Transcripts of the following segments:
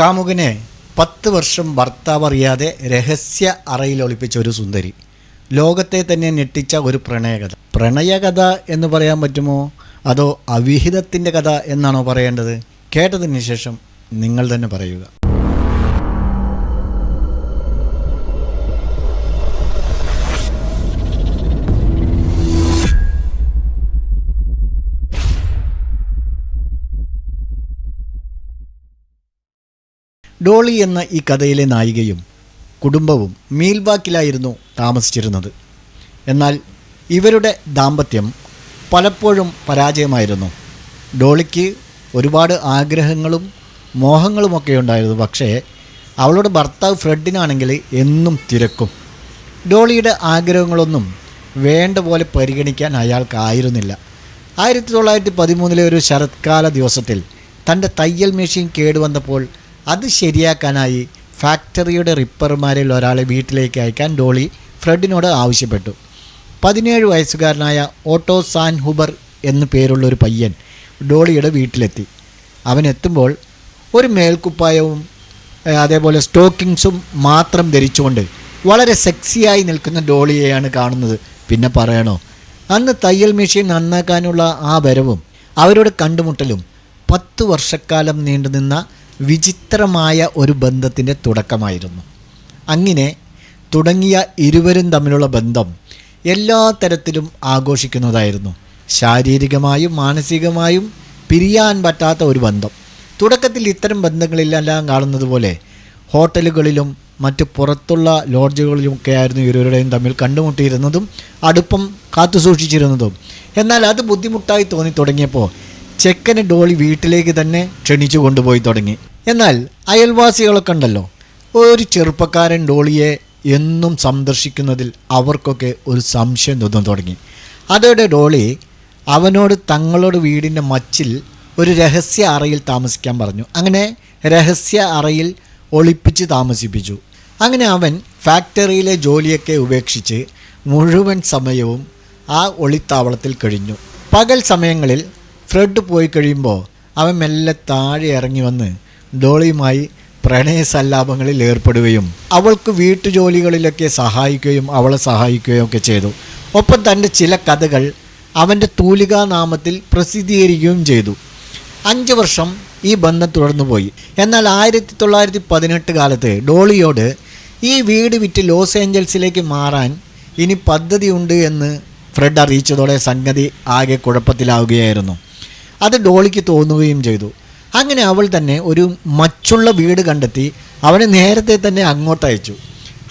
കാമുകനെ പത്ത് വർഷം ഭർത്താവ് അറിയാതെ രഹസ്യ അറയിൽ ഒളിപ്പിച്ച ഒരു സുന്ദരി. ലോകത്തെ തന്നെ ഞെട്ടിച്ച ഒരു പ്രണയകഥ. പ്രണയകഥ എന്ന് പറയാൻ പറ്റുമോ? അതോ അവിഹിതത്തിന്റെ കഥ എന്നാണോ പറയേണ്ടത്? കേട്ടതിന് ശേഷം നിങ്ങൾ തന്നെ പറയുക. ഡോളി എന്ന ഈ കഥയിലെ നായികയും കുടുംബവും മീൽവാക്കിലായിരുന്നു താമസിച്ചിരുന്നത്. എന്നാൽ ഇവരുടെ ദാമ്പത്യം പലപ്പോഴും പരാജയമായിരുന്നു. ഡോളിക്ക് ഒരുപാട് ആഗ്രഹങ്ങളും മോഹങ്ങളുമൊക്കെ ഉണ്ടായിരുന്നു. പക്ഷേ അവളുടെ ഭർത്താവ് ഫ്രെഡിനാണെങ്കിൽ എന്നും തിരക്കും. ഡോളിയുടെ ആഗ്രഹങ്ങളൊന്നും വേണ്ട പോലെ പരിഗണിക്കാൻ അയാൾക്കായിരുന്നില്ല. ആയിരത്തി തൊള്ളായിരത്തി പതിമൂന്നിലെ ഒരു ശരത്കാല ദിവസത്തിൽ തന്റെ തയ്യൽ മെഷീൻ കേടുവന്നപ്പോൾ അത് ശരിയാക്കാനായി ഫാക്ടറിയുടെ റിപ്പർമാരിൽ ഒരാളെ വീട്ടിലേക്ക് അയക്കാൻ ഡോളി ഫ്രെഡിനോട് ആവശ്യപ്പെട്ടു. പതിനേഴ് വയസ്സുകാരനായ ഓട്ടോ സാൻ ഹുബർ എന്നു പേരുള്ള ഒരു പയ്യൻ ഡോളിയുടെ വീട്ടിലെത്തി. അവൻ എത്തുമ്പോൾ ഒരു മേൽക്കുപ്പായവും അതേപോലെ സ്റ്റോക്കിങ്സും മാത്രം ധരിച്ചുകൊണ്ട് വളരെ സെക്സിയായി നിൽക്കുന്ന ഡോളിയെയാണ് കാണുന്നത്. പിന്നെ പറയണോ? അന്ന് തയ്യൽ മെഷീൻ നന്നാക്കാനുള്ള ആ വരവും അവരുടെ കണ്ടുമുട്ടലും പത്ത് വർഷക്കാലം നീണ്ടുനിന്ന വിചിത്രമായ ഒരു ബന്ധത്തിന്റെ തുടക്കമായിരുന്നു. അങ്ങനെ തുടങ്ങിയ ഇരുവരും തമ്മിലുള്ള ബന്ധം എല്ലാ തരത്തിലും ആഘോഷിക്കുന്നതായിരുന്നു. ശാരീരികമായും മാനസികമായും പിരിയാൻ പറ്റാത്ത ഒരു ബന്ധം. തുടക്കത്തിൽ ഇത്തരം ബന്ധങ്ങളിലെല്ലാം കാണുന്നത് പോലെ ഹോട്ടലുകളിലും മറ്റ് പുറത്തുള്ള ലോഡ്ജുകളിലുമൊക്കെ ആയിരുന്നു ഇരുവരുടെയും തമ്മിൽ കണ്ടുമുട്ടിയിരുന്നതും അടുപ്പം കാത്തു സൂക്ഷിച്ചിരുന്നതും. എന്നാൽ അത് ബുദ്ധിമുട്ടായി തോന്നി തുടങ്ങിയപ്പോൾ ചെക്കന് ഡോളി വീട്ടിലേക്ക് തന്നെ ക്ഷണിച്ചു കൊണ്ടുപോയി തുടങ്ങി. എന്നാൽ അയൽവാസികളൊക്കെ ഉണ്ടല്ലോ. ഒരു ചെറുപ്പക്കാരൻ ഡോളിയെ എന്നും സന്ദർശിക്കുന്നതിൽ അവർക്കൊക്കെ ഒരു സംശയം തോന്നാൻ തുടങ്ങി. അതോടെ ഡോളി അവനോട് തങ്ങളുടെ വീടിന്റെ മച്ചിൽ ഒരു രഹസ്യ അറയിൽ താമസിക്കാൻ പറഞ്ഞു. അങ്ങനെ രഹസ്യ അറയിൽ ഒളിപ്പിച്ച് താമസിപ്പിച്ചു. അങ്ങനെ അവൻ ഫാക്ടറിയിലെ ജോലിയൊക്കെ ഉപേക്ഷിച്ച് മുഴുവൻ സമയവും ആ ഒളിത്താവളത്തിൽ കഴിഞ്ഞു. പകൽ സമയങ്ങളിൽ ഫ്രെഡ് പോയി കഴിയുമ്പോൾ അവൻ മെല്ലെ താഴെ ഇറങ്ങി വന്ന് ഡോളിയുമായി പ്രണയ സല്ലാപങ്ങളിൽ ഏർപ്പെടുകയും അവൾക്ക് വീട്ടുജോലികളിലൊക്കെ സഹായിക്കുകയും അവളെ സഹായിക്കുകയും ഒക്കെ ചെയ്തു. ഒപ്പം തന്റെ ചില കഥകൾ അവന്റെ തൂലികാ നാമത്തിൽ പ്രസിദ്ധീകരിക്കുകയും ചെയ്തു. അഞ്ച് വർഷം ഈ ബന്ധം തുടർന്നു പോയി. എന്നാൽ ആയിരത്തി തൊള്ളായിരത്തി പതിനെട്ട് കാലത്ത് ഡോളിയോട് ഈ വീട് വിറ്റ് ലോസ് ഏഞ്ചൽസിലേക്ക് മാറാൻ ഇനി പദ്ധതിയുണ്ട് എന്ന് ഫ്രെഡ് അറിയിച്ചതോടെ സംഗതി ആകെ കുഴപ്പത്തിലാവുകയായിരുന്നു. അത് ഡോളിക്ക് തോന്നുകയും ചെയ്തു. അങ്ങനെ അവൾ തന്നെ ഒരു മച്ചുള്ള വീട് കണ്ടെത്തി അവനെ നേരത്തെ തന്നെ അങ്ങോട്ട് അയച്ചു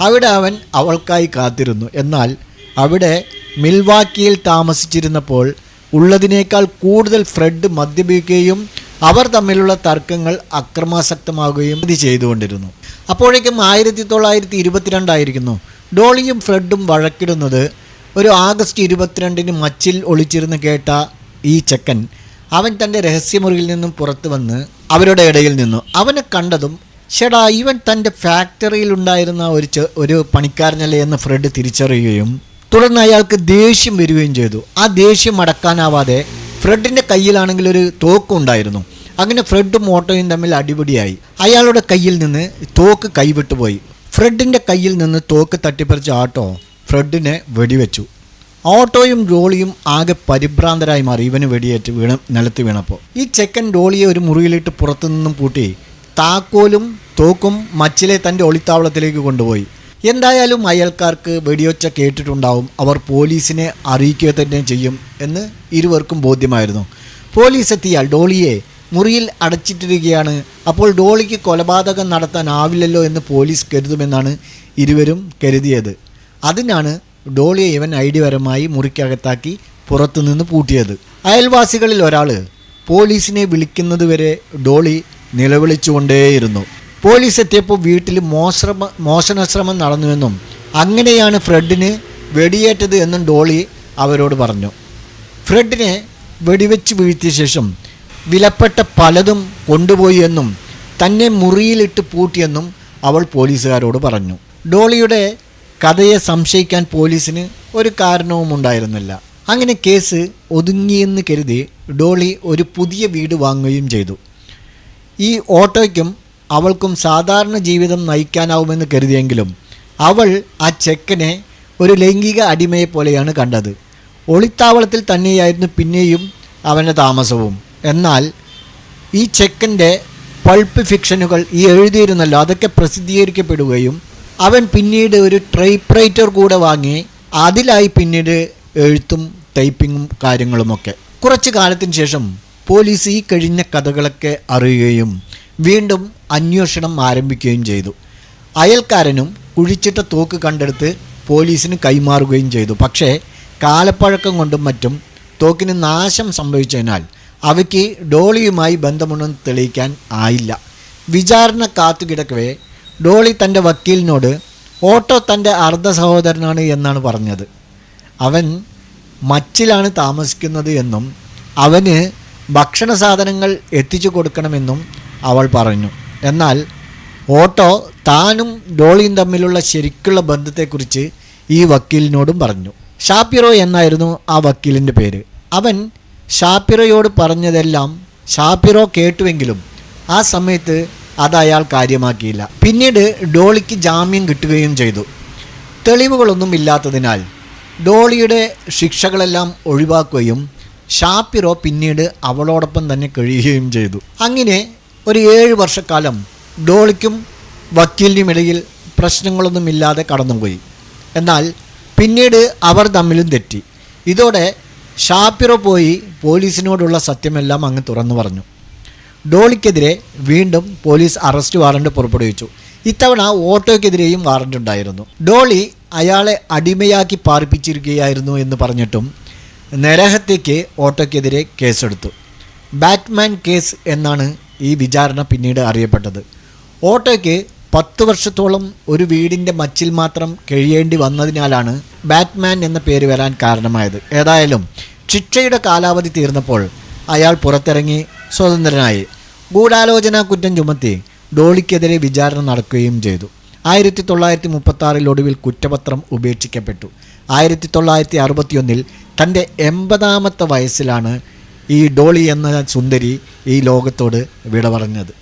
അവിടെ അവൻ അവൾക്കായി കാത്തിരുന്നു. എന്നാൽ അവിടെ മിൽവാക്കിയിൽ താമസിച്ചിരുന്നപ്പോൾ ഉള്ളതിനേക്കാൾ കൂടുതൽ ഫ്രെഡ് മദ്യപിക്കുകയും അവർ തമ്മിലുള്ള തർക്കങ്ങൾ അക്രമാസക്തമാകുകയും ഇത് ചെയ്തുകൊണ്ടിരുന്നു. അപ്പോഴേക്കും ആയിരത്തി തൊള്ളായിരത്തി ഇരുപത്തിരണ്ടായിരിക്കുന്നു ഡോളിയും ഫ്രെഡും വഴക്കിടുന്നത് ഒരു ആഗസ്റ്റ് ഇരുപത്തിരണ്ടിന് മച്ചിൽ ഒളിച്ചിരുന്ന് കേട്ട ഈ ചെക്കൻ അവൻ തന്റെ രഹസ്യമുറിയിൽ നിന്നും പുറത്തു വന്ന് അവരുടെ ഇടയിൽ നിന്നു. അവനെ കണ്ടതും ചേടാ ഇവൻ തന്റെ ഫാക്ടറിയിൽ ഉണ്ടായിരുന്ന ഒരു ഒരു പണിക്കാരനല്ലേ എന്ന് ഫ്രെഡ് തിരിച്ചറിയുകയും തുടർന്ന് അയാൾക്ക് ദേഷ്യം വരികയും ചെയ്തു. ആ ദേഷ്യം അടക്കാനാവാതെ ഫ്രെഡിന്റെ കയ്യിലാണെങ്കിൽ ഒരു തോക്ക് തോക്കുണ്ടായിരുന്നു അങ്ങനെ ഫ്രെഡും ഓട്ടോയും തമ്മിൽ അടിപിടിയായി. അയാളുടെ കയ്യിൽ നിന്ന് തോക്ക് കൈവിട്ടുപോയി. ഫ്രെഡിന്റെ കയ്യിൽ നിന്ന് തോക്ക് തട്ടിപ്പറിച്ച ഓട്ടോ ഫ്രെഡിനെ വെടിവെച്ചു. ഓട്ടോയും ഡോളിയും ആകെ പരിഭ്രാന്തരായി മാറി. ഇവന് വെടിയേറ്റ് വീണ നിലത്ത് വീണപ്പോൾ. ഈ ചെക്കൻ ഡോളിയെ ഒരു മുറിയിലിട്ട് പുറത്തുനിന്നും പൂട്ടി. താക്കോലും തോക്കും മച്ചിലെ തന്റെ ഒളിത്താവളത്തിലേക്ക് കൊണ്ടുപോയി. എന്തായാലും അയൽക്കാർക്ക് വെടിയൊച്ച കേട്ടിട്ടുണ്ടാവും. അവർ പോലീസിനെ അറിയിക്കുക തന്നെ ചെയ്യും എന്ന് ഇരുവർക്കും ബോധ്യമായിരുന്നു. പോലീസ് എത്തിയാൽ ഡോളിയെ മുറിയിൽ അടച്ചിട്ടിരിക്കുകയാണ്. അപ്പോൾ ഡോളിക്ക് കൊലപാതകം നടത്താനാവില്ലല്ലോ എന്ന് പോലീസ് കരുതുമെന്നാണ് ഇരുവരും കരുതിയത്. അതിനാണ് ഡോളിയെ ഇവൻ ഐഡിപരമായി മുറിക്കകത്താക്കി പുറത്തുനിന്ന് പൂട്ടിയത്. അയൽവാസികളിൽ ഒരാൾ പോലീസിനെ വിളിക്കുന്നതുവരെ ഡോളി നിലവിളിച്ചുകൊണ്ടേയിരുന്നു. പോലീസ് എത്തിയപ്പോൾ വീട്ടിൽ മോശ്രമ മോഷണശ്രമം നടന്നുവെന്നും അങ്ങനെയാണ് ഫ്രെഡിന് വെടിയേറ്റത് എന്നും ഡോളി അവരോട് പറഞ്ഞു. ഫ്രെഡിനെ വെടിവെച്ച് വീഴ്ത്തിയ ശേഷം വിലപ്പെട്ട പലതും കൊണ്ടുപോയി എന്നും തന്നെ മുറിയിലിട്ട് പൂട്ടിയെന്നും അവൾ പോലീസുകാരോട് പറഞ്ഞു. ഡോളിയുടെ കഥയെ സംശയിക്കാൻ പോലീസിന് ഒരു കാരണവും ഉണ്ടായിരുന്നില്ല. അങ്ങനെ കേസ് ഒതുങ്ങിയെന്ന് കരുതി ഡോളി ഒരു പുതിയ വീട് വാങ്ങുകയും ചെയ്തു. ഈ ഓട്ടോയ്ക്കും അവൾക്കും സാധാരണ ജീവിതം നയിക്കാനാവുമെന്ന് കരുതിയെങ്കിലും അവൾ ആ ചെക്കനെ ഒരു ലൈംഗിക അടിമയെ പോലെയാണ് കണ്ടത്. ഒളിത്താവളത്തിൽ തന്നെയായിരുന്നു പിന്നെയും അവന്റെ താമസവും. എന്നാൽ ഈ ചെക്കന്റെ പൾപ്പ് ഫിക്ഷനുകൾ ഈ എഴുതിയിരുന്നല്ലോ അതൊക്കെ പ്രസിദ്ധീകരിക്കപ്പെടുകയും അവൻ പിന്നീട് ഒരു ടൈപ്പ്റൈറ്റർ കൂടെ വാങ്ങി അതിലായി പിന്നീട് എഴുത്തും ടൈപ്പിങ്ങും കാര്യങ്ങളുമൊക്കെ. കുറച്ച് കാലത്തിന് ശേഷം പോലീസ് ഈ കഴിഞ്ഞ കഥകളൊക്കെ അറിയുകയും വീണ്ടും അന്വേഷണം ആരംഭിക്കുകയും ചെയ്തു. അയൽക്കാരനും കുഴിച്ചിട്ട തോക്ക് കണ്ടെടുത്ത് പോലീസിന് കൈമാറുകയും ചെയ്തു. പക്ഷേ കാലപ്പഴക്കം കൊണ്ടും മറ്റും തോക്കിന് നാശം സംഭവിച്ചതിനാൽ അവയ്ക്ക് ഡോളിയുമായി ബന്ധമുണ്ടെന്ന് തെളിയിക്കാൻ ആയില്ല. വിചാരണ കാത്തുകിടക്കവേ ഡോളി തന്റെ വക്കീലിനോട് ഓട്ടോ തന്റെ അർദ്ധ സഹോദരനാണ് എന്നാണ് പറഞ്ഞത്. അവൻ മച്ചിലാണ് താമസിക്കുന്നത് എന്നും അവന് ഭക്ഷണ സാധനങ്ങൾ എത്തിച്ചു കൊടുക്കണമെന്നും അവൾ പറഞ്ഞു. എന്നാൽ ഓട്ടോ താനും ഡോളിയും തമ്മിലുള്ള ശരിക്കുള്ള ബന്ധത്തെക്കുറിച്ച് ഈ വക്കീലിനോടും പറഞ്ഞു. ഷാപ്പിറോ എന്നായിരുന്നു ആ വക്കീലിന്റെ പേര്. അവൻ ഷാപ്പിറോയോട് പറഞ്ഞതെല്ലാം ഷാപ്പിറോ കേട്ടുവെങ്കിലും ആ സമയത്ത് അത് അയാൾ കാര്യമാക്കിയില്ല. പിന്നീട് ഡോളിക്ക് ജാമ്യം കിട്ടുകയും ചെയ്തു. തെളിവുകളൊന്നും ഇല്ലാത്തതിനാൽ ഡോളിയുടെ ശിക്ഷകളെല്ലാം ഒഴിവാക്കുകയും ഷാപ്പിറോ പിന്നീട് അവളോടൊപ്പം തന്നെ കഴിയുകയും ചെയ്തു. അങ്ങനെ ഒരു ഏഴ് വർഷക്കാലം ഡോളിക്കും വക്കീലിനും ഇടയിൽ പ്രശ്നങ്ങളൊന്നുമില്ലാതെ കടന്നുപോയി. എന്നാൽ പിന്നീട് അവർ തമ്മിലും തെറ്റി. ഇതോടെ ഷാപ്പിറോ പോയി പോലീസിനോടുള്ള സത്യമെല്ലാം അങ്ങ് തുറന്നു പറഞ്ഞു. ഡോളിക്കെതിരെ വീണ്ടും പോലീസ് അറസ്റ്റ് വാറണ്ട് പുറപ്പെടുവിച്ചു. ഇത്തവണ ഓട്ടോയ്ക്കെതിരെയും വാറണ്ട് ഉണ്ടായിരുന്നു. ഡോളി അയാളെ അടിമയാക്കി പാർപ്പിച്ചിരിക്കുകയായിരുന്നു എന്ന് പറഞ്ഞിട്ടും നരഹത്യയ്ക്ക് ഓട്ടോയ്ക്കെതിരെ കേസെടുത്തു. ബാറ്റ്മാൻ കേസ് എന്നാണ് ഈ വിചാരണ പിന്നീട് അറിയപ്പെട്ടത്. ഓട്ടോയ്ക്ക് പത്ത് വർഷത്തോളം ഒരു വീടിന്റെ മച്ചിൽ മാത്രം കഴിയേണ്ടി വന്നതിനാലാണ് ബാറ്റ്മാൻ എന്ന പേര് വരാൻ കാരണമായത്. ഏതായാലും ശിക്ഷയുടെ കാലാവധി തീർന്നപ്പോൾ അയാൾ പുറത്തിറങ്ങി സ്വതന്ത്രനായി. ഗൂഢാലോചന കുറ്റം ചുമത്തി ഡോളിക്കെതിരെ വിചാരണ നടക്കുകയും ചെയ്തു. ആയിരത്തി തൊള്ളായിരത്തി മുപ്പത്തി ആറിൽ ഒടുവിൽ കുറ്റപത്രം ഉപേക്ഷിക്കപ്പെട്ടു. ആയിരത്തി തൊള്ളായിരത്തി അറുപത്തിയൊന്നിൽ തന്റെ എൺപതാമത്തെ വയസ്സിലാണ് ഈ ഡോളി എന്ന സുന്ദരി ഈ ലോകത്തോട് വിട പറഞ്ഞത്.